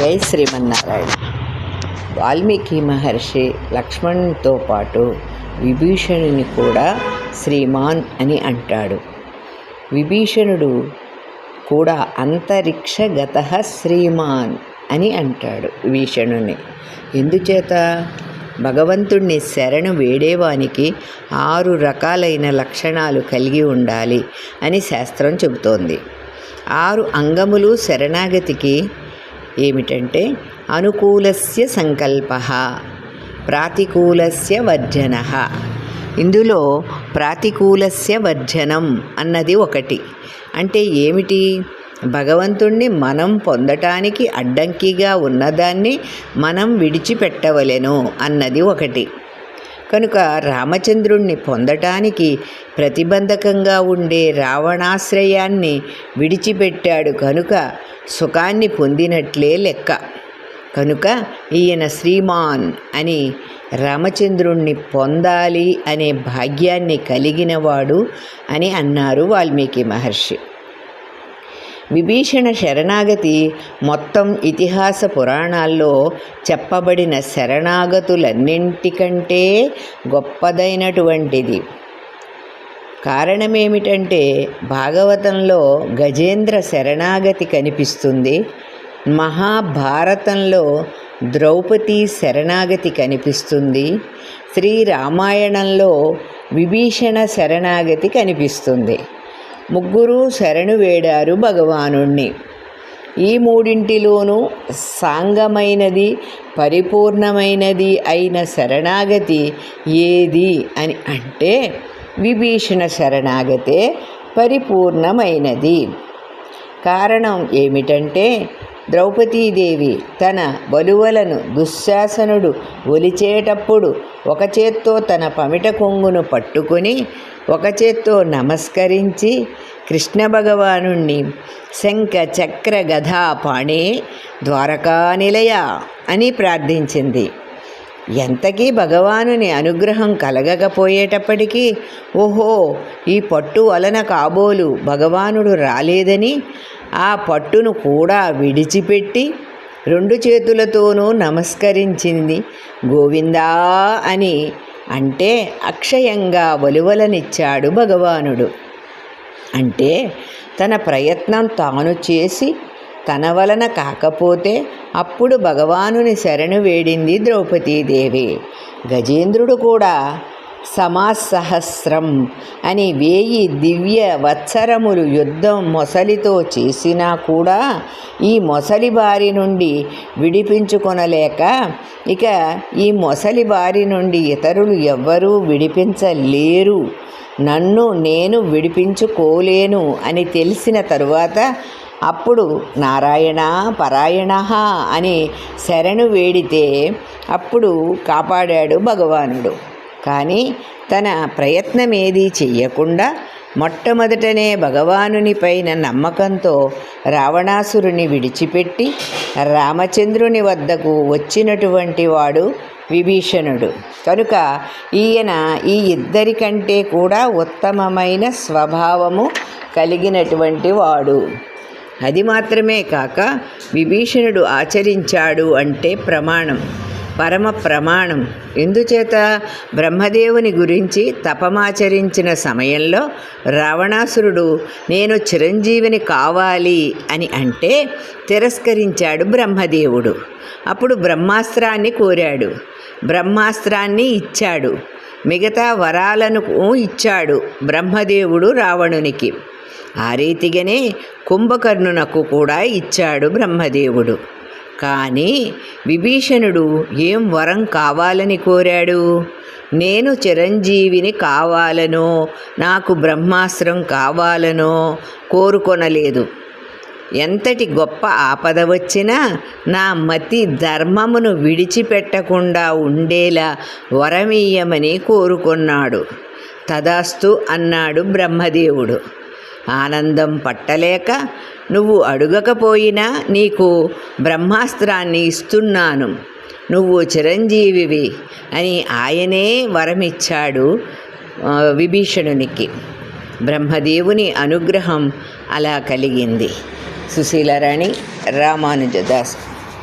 జై శ్రీమన్నారాయణ. వాల్మీకి మహర్షి లక్ష్మణునితో పాటు విభీషణుని కూడా శ్రీమాన్ అని అంటాడు. విభీషణుడు కూడా అంతరిక్షగత శ్రీమాన్ అని అంటాడు విభీషణుని. ఎందుచేత? భగవంతుణ్ణి శరణు వేడేవానికి ఆరు రకాలైన లక్షణాలు కలిగి ఉండాలి అని శాస్త్రం చెబుతోంది. ఆరు అంగములు శరణాగతికి ఏమిటంటే అనుకూలస్య సంకల్ప ప్రాతికూలస్య వర్జన ఇందులో ప్రాతికూలస్య వర్జనం అన్నది ఒకటి. అంటే ఏమిటి? భగవంతుణ్ణి మనం పొందటానికి అడ్డంకిగా ఉన్నదాన్ని మనం విడిచిపెట్టవలెను అన్నది ఒకటి. కనుక రామచంద్రుణ్ణి పొందటానికి ప్రతిబంధకంగా ఉండే రావణాశ్రయాన్ని విడిచిపెట్టాడు కనుక సుఖాన్ని పొందినట్లే లెక్క. కనుక ఈయన శ్రీమాన్ అని రామచంద్రుణ్ణి పొందాలి అనే భాగ్యాన్ని కలిగినవాడు అని అన్నారు వాల్మీకి మహర్షి. విభీషణ శరణాగతి మొత్తం ఇతిహాస పురాణాల్లో చెప్పబడిన శరణాగతులన్నింటికంటే గొప్పదైనటువంటిది. కారణమేమిటంటే భాగవతంలో గజేంద్ర శరణాగతి కనిపిస్తుంది. మహాభారతంలో ద్రౌపది శరణాగతి కనిపిస్తుంది. శ్రీరామాయణంలో విభీషణ శరణాగతి కనిపిస్తుంది. ముగ్గురు శరణు వేడారు భగవానుణ్ణి. ఈ మూడింటిలోనూ సాంగమైనది పరిపూర్ణమైనది అయిన శరణాగతి ఏది అని అంటే విభీషణ శరణాగతే పరిపూర్ణమైనది. కారణం ఏమిటంటే ద్రౌపదీదేవి తన బలువలను దుశ్శాసనుడు ఒలిచేటప్పుడు ఒక చేత్తో తన పమిట కొంగును పట్టుకొని ఒక చేత్తో నమస్కరించి కృష్ణ భగవాను శంఖ చక్ర గధా పాణే ద్వారకా నిలయ అని ప్రార్థించింది. ఎంతకీ భగవానుని అనుగ్రహం కలగకపోయేటప్పటికీ ఓహో ఈ పట్టు వలన కాబోలు భగవానుడు రాలేదని ఆ పట్టును కూడా విడిచిపెట్టి రెండు చేతులతోనూ నమస్కరించింది. గోవిందా అని అంటే అక్షయంగా ఒలువలనిచ్చాడు భగవానుడు. అంటే తన ప్రయత్నం తాను చేసి తన వలన కాకపోతే అప్పుడు భగవానుని శరణు వేడింది ద్రౌపదీదేవి. గజేంద్రుడు కూడా సమాసహస్రం అని వేయి దివ్య వత్సరములు యుద్ధం మొసలితో చేసినా కూడా ఈ మొసలి బారి నుండి విడిపించుకొనలేక ఇక ఈ మొసలి బారి నుండి ఇతరులు ఎవ్వరూ విడిపించలేరు. నన్ను నేను విడిపించుకోలేను అని తెలిసిన తరువాత అప్పుడు నారాయణ పరాయణ అని శరణు వేడితే అప్పుడు కాపాడాడు భగవానుడు. కానీ తన ప్రయత్నం ఏదీ చెయ్యకుండా మొట్టమొదటనే భగవానుని పైన నమ్మకంతో రావణాసురుని విడిచిపెట్టి రామచంద్రుని వద్దకు వచ్చినటువంటి వాడు విభీషణుడు. కనుక ఈయన ఈ ఇద్దరికంటే కూడా ఉత్తమమైన స్వభావము కలిగినటువంటి వాడు. అది మాత్రమే కాక విభీషణుడు ఆచరించాడు అంటే ప్రమాణం. పరమ ప్రమాణం. ఎందుచేత? బ్రహ్మదేవుని గురించి తపమాచరించిన సమయంలో రావణాసురుడు నేను చిరంజీవిని కావాలి అని అంటే తిరస్కరించాడు బ్రహ్మదేవుడు. అప్పుడు బ్రహ్మాస్త్రాన్ని కోరాడు. బ్రహ్మాస్త్రాన్ని ఇచ్చాడు. మిగతా వరాలను ఇచ్చాడు బ్రహ్మదేవుడు రావణునికి. ఆ రీతిగానే కుంభకర్ణునకు కూడా ఇచ్చాడు బ్రహ్మదేవుడు. కానీ విభీషణుడు ఏం వరం కావాలని కోరాడు? నేను చిరంజీవిని కావాలనో నాకు బ్రహ్మాస్త్రం కావాలనో కోరుకొనలేదు. ఎంతటి గొప్ప ఆపద వచ్చినా నా మతి ధర్మమును విడిచిపెట్టకుండా ఉండేలా వరమీయమని కోరుకున్నాడు. తదాస్తు అన్నాడు బ్రహ్మదేవుడు. ఆనందం పట్టలేక నువ్వు అడుగకపోయినా నీకు బ్రహ్మాస్త్రాన్ని ఇస్తున్నాను. నువ్వు చిరంజీవివి అని ఆయనే వరమిచ్చాడు విభీషణునికి. బ్రహ్మదేవుని అనుగ్రహం అలా కలిగింది. సుశీలరాణి రామానుజదాస్.